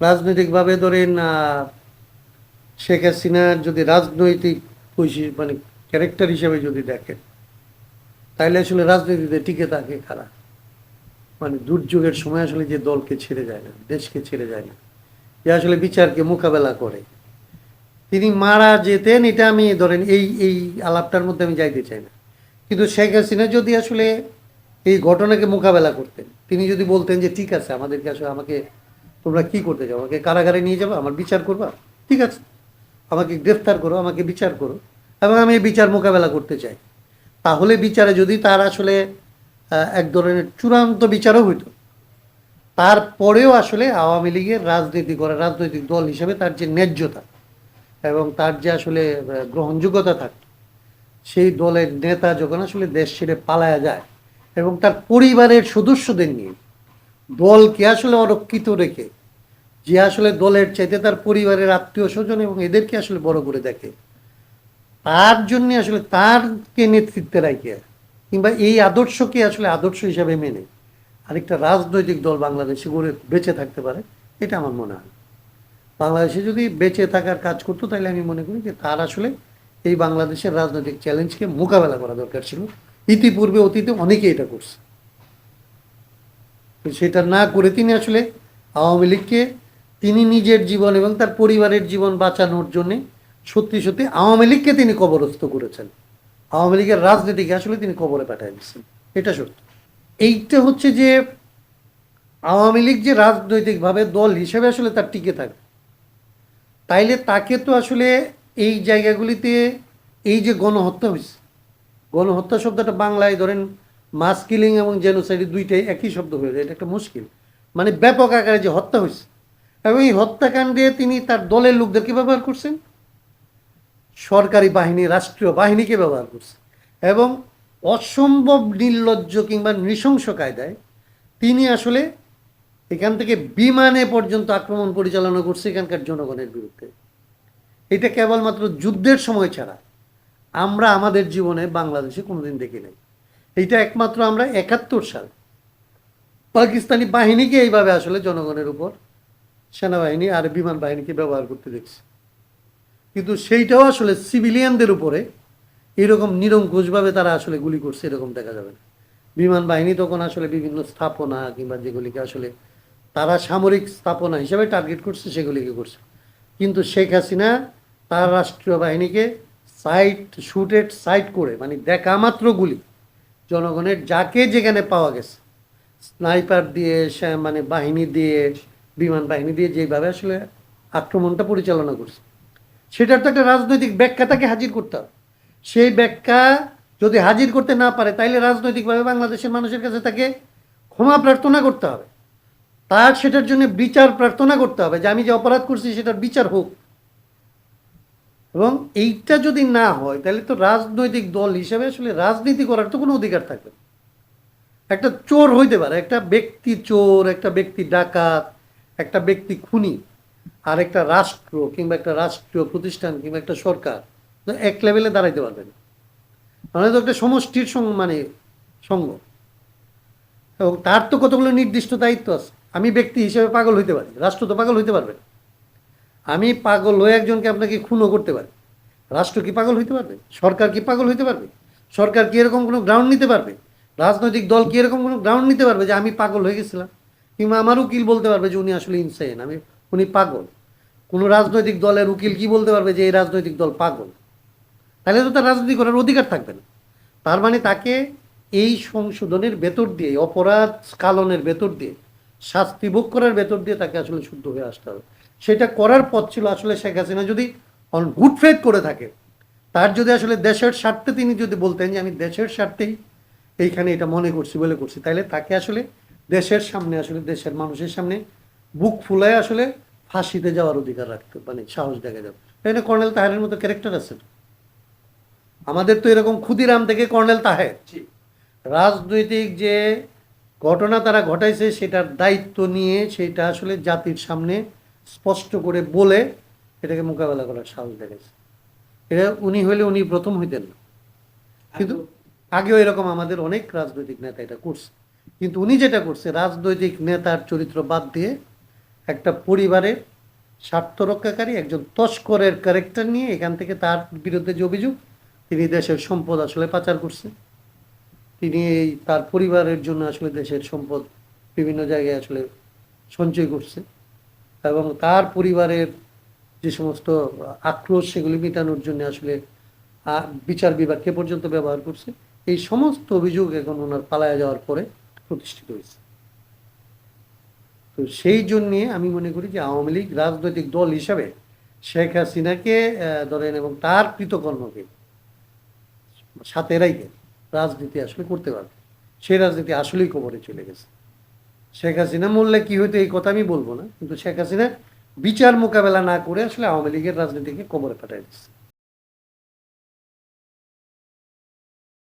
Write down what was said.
রাজনৈতিকভাবে ধরেন শেখ হাসিনার যদি রাজনৈতিক মানে ক্যারেক্টার হিসেবে যদি দেখেন তাহলে আসলে রাজনীতিতে টিকে থাকে খারাপ মানে দুর্যোগের সময় আসলে যে দলকে ছেড়ে যায় না, দেশকে ছেড়ে যায় না, যে আসলে বিচারকে মোকাবেলা করে। তিনি মারা যেতেন, এটা আমি ধরেন এই এই আলাপটার মধ্যে আমি যাইতে চাই না। কিন্তু শেখ হাসিনা যদি আসলে এই ঘটনাকে মোকাবেলা করতেন, তিনি যদি বলতেন যে, ঠিক আছে, আমাদেরকে আসলে আমাকে তোমরা কি করতে চাও? আমাকে কারাগারে নিয়ে যাব? আমার বিচার করবা? ঠিক আছে। আমাকে গ্রেফতার করো, আমাকে বিচার করো। এবং আমি বিচার মোকাবেলা করতে চাই। তাহলে বিচারে যদি তার আসলে এক ধরনের চূড়ান্ত বিচারও হইতো, তারপরেও আসলে আওয়ামী লীগের রাজনীতি করে, রাজনৈতিক দল হিসেবে তার যে ন্যায্যতা এবং তার যে আসলে গ্রহণযোগ্যতা থাকতো সেই দলের নেতা যখন আসলে দেশ ছেড়ে পালায়া যায় এবং তার পরিবারের সদস্যদের নিয়ে দলকে আসলে অরক্ষিত রেখে, যে আসলে দলের চাইতে তার পরিবারের আত্মীয় স্বজন এবং এদেরকে আসলে বড় করে দেখে, তার জন্য আসলে তারকে নেতৃত্বে রাখে, কিংবা এই আদর্শকে আসলে আদর্শ হিসাবে মেনে আরেকটা রাজনৈতিক দল বাংলাদেশে গড়ে বেঁচে থাকতে পারে, এটা আমার মনে হয়। বাংলাদেশে যদি বেঁচে থাকার কাজ করতো, তাহলে আমি মনে করি যে তার আসলে এই বাংলাদেশের রাজনৈতিক চ্যালেঞ্জকে মোকাবেলা করা দরকার ছিল। ইতিপূর্বে অতীতে অনেকে এটা করছে। সেটা না করে তিনি আসলে আওয়ামী লীগকে তিনি নিজের জীবন এবং তার পরিবারের জীবন বাঁচানোর জন্য সত্যি সত্যি আওয়ামী লীগকে তিনি কবরস্থ করেছেন। আওয়ামী লীগের রাজনীতিকে আসলে তিনি কবরে পাঠিয়ে দিচ্ছেন এটা সত্য। এইটা হচ্ছে যে আওয়ামী লীগ যে রাজনৈতিকভাবে দল হিসেবে আসলে তার টিকে থাকে তাইলে তাকে তো আসলে এই জায়গাগুলিতে এই যে গণহত্যা হয়েছে গণহত্যা শব্দটা বাংলায় ধরেন মাস কিলিং এবং জেনোসাইড দুইটাই একই শব্দ হয়ে যায়, এটা একটা মুশকিল। মানে ব্যাপক আকারে যে হত্যা হয়েছে। এবং এই হত্যাকাণ্ডে তিনি তার দলের লোকদেরকে ব্যবহার করছেন? সরকারি বাহিনী, রাষ্ট্রীয় বাহিনীকে ব্যবহার করছে এবং অসম্ভব নির্লজ্জ কিংবা নৃশংস কায়দায় তিনি আসলে এখান থেকে বিমানে পর্যন্ত আক্রমণ পরিচালনা করছে এখানকার জনগণের বিরুদ্ধে। এটা কেবলমাত্র যুদ্ধের সময় ছাড়া আমরা আমাদের জীবনে বাংলাদেশে কোনোদিন দেখি নাই। এইটা একমাত্র আমরা একাত্তর সাল। পাকিস্তানি বাহিনীকে এইভাবে আসলে জনগণের উপর? সেনাবাহিনী আর বিমান বাহিনীকে ব্যবহার করতে দেখছি। কিন্তু সেইটাও আসলে সিভিলিয়ানদের উপরে এরকম নিরঙ্কুশভাবে তারা আসলে গুলি করছে, এরকম দেখা যাবে না। বিমান বাহিনী তখন আসলে বিভিন্ন স্থাপনা কিংবা যেগুলিকে আসলে তারা সামরিক স্থাপনা হিসেবে টার্গেট করছে, সেগুলিকে করছে। কিন্তু শেখ হাসিনা তার রাষ্ট্রীয় বাহিনীকে সাইট শুটেড সাইট করে মানে দেখা মাত্র গুলি। জনগণের যাকে যেখানে পাওয়া গেছে, স্নাইপার দিয়ে মানে বাহিনী দিয়ে, বিমান বাহিনী দিয়ে যেভাবে আসলে আক্রমণটা পরিচালনা করছে, সেটার তো একটা রাজনৈতিক ব্যাখ্যা তাকে হাজির করতে হবে। সেই ব্যাখ্যা যদি হাজির করতে না পারে, তাইলে রাজনৈতিকভাবে বাংলাদেশের মানুষের কাছে তাকে ক্ষমা প্রার্থনা করতে হবে। তার সেটার জন্য বিচার প্রার্থনা করতে হবে যে আমি যে অপরাধ করছি, সেটার বিচার হোক। এবং এইটা যদি না হয়, তাহলে তো রাজনৈতিক দল হিসেবে আসলে রাজনীতি করার তো কোনো অধিকার থাকবে। একটা চোর হইতে পারে, একটা ব্যক্তি চোর, একটা ব্যক্তি ডাকাত, একটা ব্যক্তি খুনি, আর একটা রাষ্ট্র কিংবা একটা রাষ্ট্রীয় প্রতিষ্ঠান কিংবা একটা সরকার এক লেভেলে দাঁড়াইতে পারবে না। মানে তো একটা সমষ্টির সঙ্গ মানে সঙ্গ। এবং তার তো কতগুলো নির্দিষ্ট দায়িত্ব আছে? আমি ব্যক্তি হিসেবে পাগল হইতে পারি, রাষ্ট্র তো পাগল হইতে পারবে না। আমি পাগল হয়ে একজনকে আপনাকে খুনও করতে পারি রাষ্ট্র কি পাগল হইতে পারবে? সরকার কি পাগল হইতে পারবে? সরকার কি এরকম কোনো গ্রাউন্ড নিতে পারবে? রাজনৈতিক দল কি এরকম কোনো গ্রাউন্ড নিতে পারবে যে আমি পাগল হয়ে গেছিলাম? কিংবা আমার উকিল বলতে পারবে যে উনি আসলে ইনসেন আমি, উনি পাগল। কোনো রাজনৈতিক দলের উকিল কি বলতে পারবে যে এই রাজনৈতিক দল পাগল? তাহলে তো তার রাজনীতি করার অধিকার থাকবে না। তার মানে তাকে এই সংশোধনের ভেতর দিয়ে অপরাধ স্কালনের ভেতর দিয়ে, শাস্তি ভোগ করার ভেতর দিয়ে তাকে আসলে শুদ্ধ হয়ে আসতে হবে। সেটা করার পথ ছিল আসলে শেখ হাসিনা যদি অন গুড ফেথ করে থাকে তার যদি আসলে দেশের স্বার্থে তিনি যদি বলতেন যে আমি দেশের স্বার্থেই এইখানে এটা মনে করছি বলে করছি তাহলে তাকে আসলে দেশের সামনে আসলে দেশের মানুষের সামনে বুক ফুলায় আসলে ফাঁসিতে যাওয়ার অধিকার রাখতে মানে সাহস দেখা যাবে। এখানে কর্নেল তাহেরের মতো ক্যারেক্টার আছে। আমাদের তো এরকম ক্ষুদিরাম থেকে কর্নেল তাহের। রাজনৈতিক যে ঘটনা তারা ঘটাইছে সেটার দায়িত্ব নিয়ে সেটা আসলে জাতির সামনে স্পষ্ট করে বলে এটাকে মোকাবেলা করার সাহস দেখেছে এটা উনি হলে উনি প্রথম হইতেন না। কিন্তু আগেও এরকম আমাদের অনেক রাজনৈতিক নেতা এটা করছে। কিন্তু উনি যেটা করছে রাজনৈতিক নেতার চরিত্র বাদ দিয়ে একটা পরিবারের স্বার্থ রক্ষাকারী একজন তস্করের ক্যারেক্টার নিয়ে এখান থেকে তার বিরুদ্ধে যে অভিযোগ তিনি দেশের সম্পদ আসলে পাচার করছে। তিনি এই তার পরিবারের জন্য আসলে দেশের সম্পদ বিভিন্ন জায়গায় আসলে সঞ্চয় করছে। এবং তার পরিবারের যে সমস্ত আক্রোশ সেগুলি মেটানোর জন্য আসলে বিচার বিভাগকে পর্যন্ত ব্যবহার করছে। এই সমস্ত অভিযোগ এখন ওনার পালায়া যাওয়ার পরে প্রতিষ্ঠিত হয়েছে। তো সেই জন্যে আমি মনে করি যে আওয়ামী লীগ রাজনৈতিক দল হিসাবে শেখ হাসিনাকে ধরেন এবং তার কৃতকর্মকে সাথে রাইকে রাজনীতি আসলে করতে পারবে। সেই রাজনীতি আসলেই কবরে চলে গেছে। শেখ হাসিনা মূল্যে কি হইতো এই কথা আমি বলব না, কিন্তু শেখ হাসিনা বিচার মোকাবেলা না করে আসলে আওয়ামী লীগের রাজনীতিকে কোমরে পাঠাই দিচ্ছে